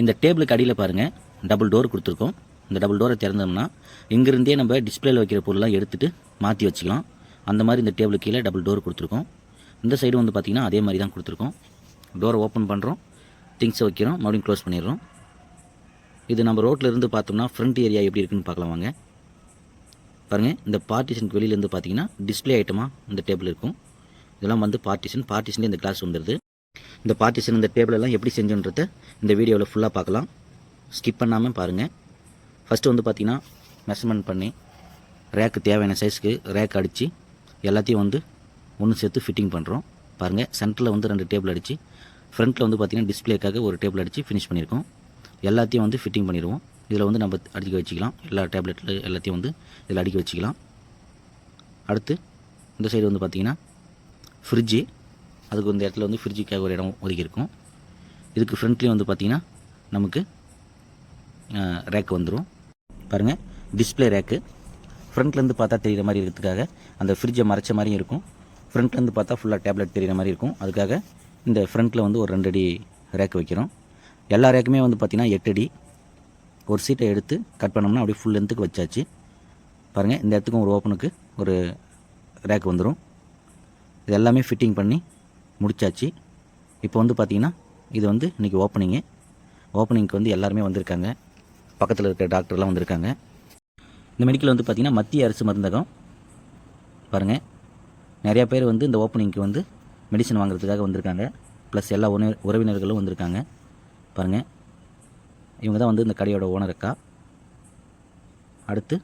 இந்த டேபிளுக்கு அடியில் பாருங்கள் டபுள் டோர் கொடுத்துருக்கோம். இந்த டபுள் டோரை திறந்தோம்னா இங்கிருந்தே நம்ம டிஸ்பிளேல வைக்கிற பொருள்லாம் எடுத்துகிட்டு மாற்றி வச்சுக்கலாம் அந்த மாதிரி இந்த டேபிள் கீழே டபுள் டோர் கொடுத்துருக்கோம். இந்த சைடு வந்து பார்த்திங்கன்னா அதே மாதிரி தான் கொடுத்துருக்கோம். டோரை ஓப்பன் பண்ணுறோம் திங்ஸை வைக்கிறோம். மறுபடியும் க்ளோஸ் பண்ணிடுறோம். இது நம்ம ரோட்டில் இருந்து பார்த்தோம்னா ஃப்ரண்ட் ஏரியா எப்படி இருக்குன்னு பார்க்கலாம் வாங்க. பாருங்கள் இந்த பார்ட்டிஷனுக்கு வெளியிலேருந்து பார்த்தீங்கன்னா டிஸ்ப்ளே ஐட்டமாக இந்த டேபிள் இருக்கும். இதெல்லாம் வந்து பார்ட்டிஷன் பார்ட்டிஷன்லேயே இந்த கிளாஸ் வந்துடுது இந்த பார்ட்டிஷன் இந்த டேபிள் எல்லாம் எப்படி செஞ்சோன்றத இந்த வீடியோவில் ஃபுல்லாக பார்க்கலாம். ஸ்கிப் பண்ணாமல் பாருங்கள் ஃபஸ்ட்டு வந்து பார்த்தீங்கன்னா மெஷர்மெண்ட் பண்ணி ரேக்கு தேவையான சைஸ்க்கு ரேக் அடித்து எல்லாத்தையும் வந்து ஒன்று சேர்த்து ஃபிட்டிங் பண்ணுறோம் பாருங்கள் சென்டரில் வந்து ரெண்டு டேபிள் அடித்து ஃப்ரண்ட்டில் வந்து பார்த்தீங்கன்னா டிஸ்ப்ளேக்காக ஒரு டேபிள் அடித்து ஃபினிஷ் பண்ணியிருக்கோம் எல்லாத்தையும் வந்து ஃபிட்டிங் பண்ணிடுவோம். இதில் வந்து நம்ம அடிக்க வச்சுக்கலாம். எல்லா டேப்லெட்டில் எல்லாத்தையும் வந்து இதில் அடிக்க வச்சுக்கலாம். அடுத்து இந்த சைடு வந்து பார்த்திங்கன்னா ஃப்ரிட்ஜு அதுக்கு இந்த இடத்துல வந்து ஃப்ரிட்ஜுக்காக ஒரு இடம் ஒதுக்கியிருக்கும். இதுக்கு ஃப்ரண்ட்லேயும் வந்து பார்த்திங்கன்னா நமக்கு ரேக் வந்துடும் பாருங்கள் டிஸ்பிளே ரேக்கு ஃப்ரண்ட்லேருந்து பார்த்தா தெரிகிற மாதிரி இருக்கிறதுக்காக அந்த ஃப்ரிட்ஜை மறைச்ச மாதிரியும் இருக்கும். ஃப்ரண்ட்லேருந்து பார்த்தா ஃபுல்லாக டேப்லெட் தெரிகிற மாதிரி இருக்கும். அதுக்காக இந்த ஃப்ரண்ட்டில் வந்து ஒரு ரெண்டு அடி ரேக் வைக்கிறோம். எல்லா ரேக்குமே வந்து பார்த்திங்கன்னா எட்டு அடி. ஒரு சீட்டை எடுத்து கட் பண்ணோம்னா அப்படியே ஃபுல் லென்த்துக்கு வச்சாச்சு. பாருங்கள் இந்த இடத்துக்கும் ஒரு ஓப்பனுக்கு ஒரு ரேக் வந்துடும் இது எல்லாமே ஃபிட்டிங் பண்ணி முடிச்சாச்சு. இப்போ வந்து பார்த்திங்கன்னா இது வந்து இன்றைக்கி ஓப்பனிங்கு ஓப்பனிங்க்கு வந்து எல்லாருமே வந்திருக்காங்க. பக்கத்தில் இருக்கிற டாக்டர்லாம் வந்திருக்காங்க. இந்த மெடிக்கல் வந்து பார்த்திங்கன்னா மத்திய அரசு மருந்தகம். பாருங்கள் நிறையா பேர் வந்து இந்த ஓப்பனிங்க்கு வந்து மெடிசன் வாங்குறதுக்காக வந்திருக்காங்க. ப்ளஸ் எல்லா உணவு உறவினர்களும் வந்திருக்காங்க. பாருங்கள் இவங்க தான் வந்து இந்த கடையோட ஓனர் அக்கா. அடுத்து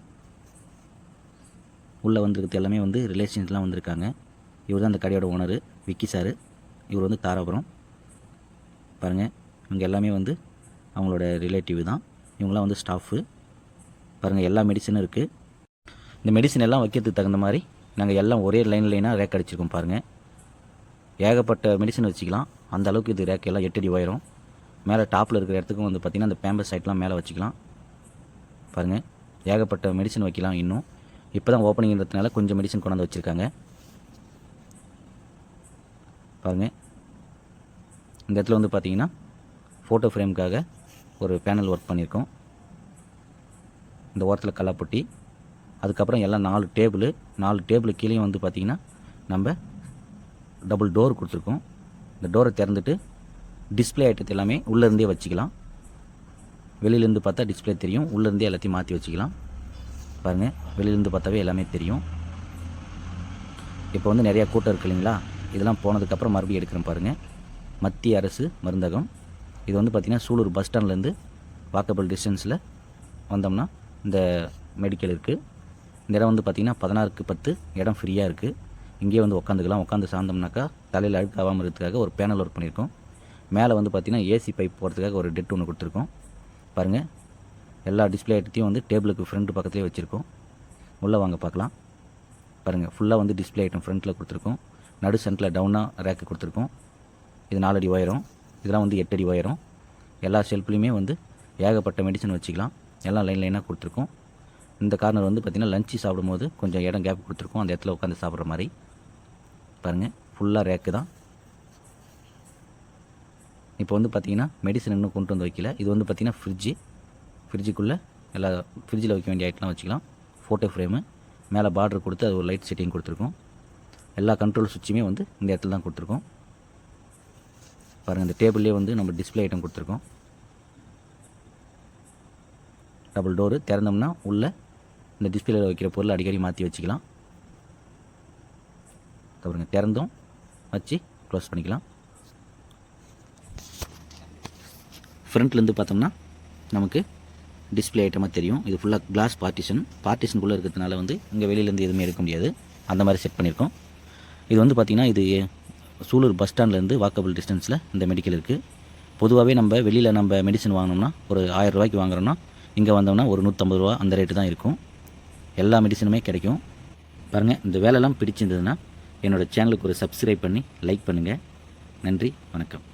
உள்ளே வந்திருக்கிறது எல்லாமே வந்து ரிலேஷன்ஸ்லாம் வந்திருக்காங்க. இவர் தான் இந்த கடையோட ஓனர் விக்கி சார் இவர் வந்து தாராபுரம். பாருங்கள் இவங்க எல்லாமே வந்து அவங்களோட ரிலேட்டிவ் தான். இவங்களாம் வந்து ஸ்டாஃபு பாருங்கள் எல்லா மெடிசனும் இருக்குது இந்த மெடிசன் எல்லாம் வைக்கிறதுக்கு தகுந்த மாதிரி நாங்கள் எல்லாம் ஒரே லைன் லைனாக ரேக் அடிச்சிருக்கோம் பாருங்கள் ஏகப்பட்ட மெடிசன் வச்சுக்கலாம். அந்த அளவுக்கு இது ரேக் எல்லாம் எட்டடி ஆயிரும் மேலே டாப்பில் இருக்கிற இடத்துக்கும் வந்து பார்த்திங்கன்னா அந்த பேம்பர் சைட்லாம் மேலே வச்சுக்கலாம். பாருங்கள் ஏகப்பட்ட மெடிசன் வைக்கலாம் இன்னும். இப்போ தான் ஓப்பனிங்கிறதுனால கொஞ்சம் மெடிசன் கொண்டாந்து வச்சுருக்காங்க. பாருங்கள் இந்த இடத்துல வந்து பார்த்தீங்கன்னா ஃபோட்டோ ஃப்ரேமுக்காக ஒரு பேனல் ஒர்க் பண்ணியிருக்கோம் இந்த ஓரத்தில் கல்லாப்பொட்டி அதுக்கப்புறம் எல்லாம் நாலு டேபிள் நாலு டேபிள் கீழேயும் வந்து பார்த்திங்கன்னா நம்ம டபுள் டோர் கொடுத்துருக்கோம். இந்த டோரை திறந்துட்டு டிஸ்பிளே ஐட்டத்தை எல்லாமே உள்ளேருந்தே வச்சுக்கலாம். வெளியிலேருந்து பார்த்தா டிஸ்பிளே தெரியும். உள்ளேருந்தே எல்லாத்தையும் மாற்றி வச்சுக்கலாம். பாருங்கள் வெளியிலேருந்து பார்த்தாவே எல்லாமே தெரியும். இப்போ வந்து நிறையா கூட்டம் இருக்கு இல்லைங்களா? இதெல்லாம் போனதுக்கப்புறம் மறுபடியும் எடுக்கிறேன் பாருங்கள் மத்திய அரசு மருந்தகம். இது வந்து பார்த்திங்கன்னா சூலூர் பஸ் ஸ்டாண்ட்லேருந்து வாக்கபிள் டிஸ்டன்ஸில் வந்தோம்னா இந்த மெடிக்கல் இருக்குது இந்த இடம் வந்து பார்த்திங்கன்னா பதினாறுக்கு பத்து இடம் ஃப்ரீயாக இருக்குது இங்கேயே வந்து உட்காந்துக்கலாம் உட்காந்து சார்ந்தோம்னாக்கா தலையில் அழுக்காகாமல் இருக்கிறதுக்காக ஒரு பேனல் ஒர்க் பண்ணியிருக்கோம். மேலே வந்து பார்த்திங்கன்னா ஏசி பைப் போகிறதுக்காக ஒரு டெட் ஒன்று கொடுத்துருக்கோம். பாருங்கள் எல்லா டிஸ்பிளே ஐட்டத்தையும் வந்து டேபிளுக்கு ஃப்ரண்ட் பக்கத்துலேயே வச்சுருக்கோம். உள்ளே வாங்க பார்க்கலாம். பாருங்கள் ஃபுல்லாக வந்து டிஸ்பிளே ஐட்டம் ஃப்ரண்ட்டில் கொடுத்துருக்கோம். நடு சென்டரில் டவுனாக ரேக்கு கொடுத்துருக்கோம். இது நாலடி உயரம். இதெல்லாம் வந்து எட்டடி உயரம். எல்லா ஷெல்ஃப்லேயுமே வந்து ஏகப்பட்ட மெடிசன் வச்சுக்கலாம். எல்லாம் லைன் லைனாக கொடுத்துருக்கோம். இந்த கார்னர் வந்து பார்த்திங்கன்னா லஞ்சு சாப்பிடும்போது கொஞ்சம் இடம் கேப் கொடுத்துருக்கோம். அந்த இடத்துல உட்காந்து சாப்பிட்ற மாதிரி. பாருங்கள் ஃபுல்லாக ரேக்கு தான். இப்போ வந்து பார்த்திங்கன்னா மெடிசன் இன்னும் கொண்டு வந்து வைக்கல. இது வந்து பார்த்திங்கன்னா ஃப்ரிட்ஜு ஃப்ரிட்ஜுக்குள்ளே எல்லா ஃப்ரிட்ஜில் வைக்க வேண்டிய ஐட்டம்லாம் வச்சுக்கலாம். ஃபோட்டோ ஃப்ரேமு மேலே பார்டர் கொடுத்து அது ஒரு லைட் செட்டிங் கொடுத்துருக்கோம். எல்லா கண்ட்ரோல் சுவிட்சுமே வந்து இந்த இடத்துல தான் கொடுத்துருக்கோம். பாருங்கள் இந்த டேபிள்லேயே வந்து நம்ம டிஸ்பிளே ஐட்டம் கொடுத்துருக்கோம். டபுள் டோரு திறந்தோம்னா உள்ளே இந்த டிஸ்பிளேல வைக்கிற பொருள் அடிக்கடி மாற்றி வச்சுக்கலாம். பாருங்க திறந்தும். வச்சு க்ளோஸ் பண்ணிக்கலாம். ஃப்ரண்ட்லேருந்து பார்த்தோம்னா நமக்கு டிஸ்பிளே ஐட்டமாக தெரியும். இது ஃபுல்லாக கிளாஸ் பார்ட்டிஷன் பார்ட்டிஷனுக்குள்ளே இருக்கிறதுனால வந்து இங்கே வெளியிலேருந்து எதுவுமே எடுக்க முடியாது. அந்த மாதிரி செட் பண்ணியிருக்கோம். இது வந்து பார்த்திங்கன்னா இது சூலூர் பஸ் ஸ்டாண்ட்லேருந்து வாக்கபிள் டிஸ்டன்ஸில் இந்த மெடிக்கல் இருக்குது பொதுவாகவே நம்ம வெளியில் நம்ம மெடிசன் வாங்கினோம்னா ஒரு ஆயிரம் ரூபாய்க்கு வாங்குறோம்னா இங்கே வந்தோம்னா ஒரு நூற்றம்பது ரூபா அந்த ரேட்டு தான் இருக்கும். எல்லா மெடிசனுமே கிடைக்கும். பாருங்கள் இந்த வேலைலாம் பிடிச்சிருந்ததுன்னா என்னோடய சேனலுக்கு ஒரு சப்ஸ்கிரைப் பண்ணி லைக் பண்ணுங்கள் நன்றி வணக்கம்.